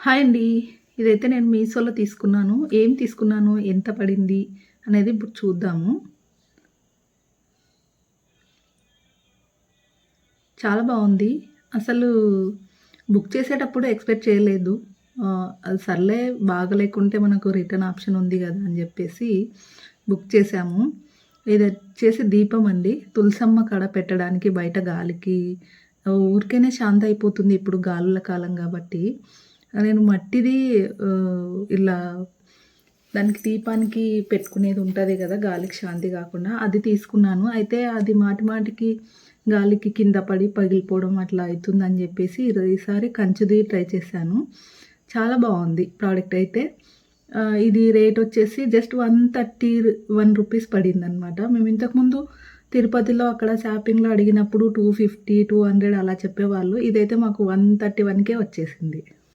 Hi అండి. ఇదైతే నేను మీషోలో తీసుకున్నాను. ఏం తీసుకున్నాను? ఎంత పడింది? అనేది ఇప్పుడు చూద్దాము. చాలా బాగుంది. అసలు బుక్ చేసేటప్పుడు ఎక్స్పెక్ట్ చేయలేదు. అది సర్లే బాగలేకుంటే మనకు రిటర్న్ ఆప్షన్ ఉంది కదా అని చెప్పేసి బుక్ చేసాము ఇది వచ్చేసి దీపం అండి. తులసమ్మ కడ పెట్టడానికి బయట గాలికి ఊరికేనే శాంత అయిపోతుంది ఇప్పుడు గాలుల కాలం కాబట్టి. నేను మట్టిది ఇలా దానికి దీపానికి పెట్టుకునేది ఉంటుంది కదా గాలికి శాంతి కాకుండా అది తీసుకున్నాను. అయితే అది మాటి మాటికి గాలికి కింద పడి పగిలిపోవడం అట్లా అవుతుందని చెప్పేసి ఈసారి కంచుది ట్రై చేశాను. చాలా బాగుంది ప్రోడక్ట్ అయితే. ఇది రేట్ వచ్చేసి just one thirty one rupees పడింది అనమాట మేము ఇంతకుముందు తిరుపతిలో అక్కడ షాపింగ్లో అడిగినప్పుడు టూ ఫిఫ్టీ టూ హండ్రెడ్ అలా చెప్పేవాళ్ళు. ఇదైతే మాకు వన్ థర్టీ వన్కే వచ్చేసింది.